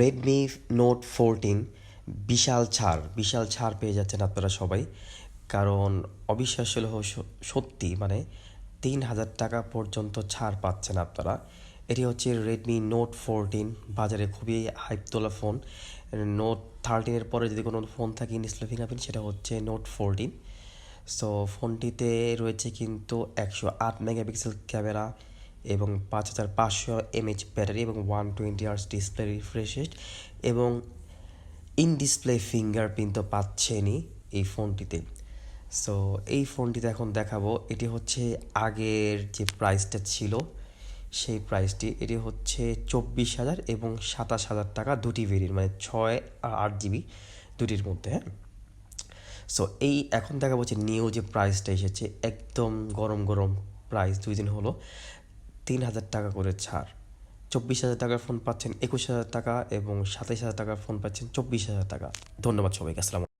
Redmi note fourteen বিশাল ছাড় বিশাল ছাড় পেয়ে যাচ্ছেন আপনারা সবাই। কারণ অবিশ্বাস্য সত্যি মানে তিন হাজার টাকা পর্যন্ত ছাড় পাচ্ছেন আপনারা। এটি হচ্ছে রেডমি নোট ফোরটিন বাজারে খুবই হাইপ তোলা ফোন নোট থার্টিনের পরে যদি কোনো ফোন থাকে ইনস্টল ফিঙ্গারপ্রিন্ট, সেটা হচ্ছে নোট ফোরটিন সো ফোনটিতে রয়েছে কিন্তু একশো আট মেগাপিক্সেল ক্যামেরা এবং পাঁচ হাজার পাঁচশো এমএইচ ব্যাটারি এবং one twenty hours display refreshed এবং ইন ডিসপ্লে ফিঙ্গারপ্রিন্ট তো পাচ্ছেনই এই ফোনটিতে। সো, এই ফোনটিতে এখন দেখাবো, এটি হচ্ছে আগের যে প্রাইসটা ছিল, সেই প্রাইসটি, এটি হচ্ছে চব্বিশ হাজার এবং সাতাশ হাজার টাকা দুটি ভেরিয়েন্ট মানে ছয় আর আট জিবি দুটির মধ্যে হ্যাঁ? সো, এই এখন দেখা হচ্ছে নিউ যে প্রাইসটা এসেছে, একদম গরম গরম প্রাইস দুই দিন হলো। তিন হাজার টাকা করে ছাড়। চব্বিশ হাজার টাকার ফোন পাচ্ছেন একুশ হাজার টাকা এবং সাতাইশ হাজার টাকার ফোন পাচ্ছেন চব্বিশ হাজার টাকা। ধন্যবাদ সবাইকে, আসসালাম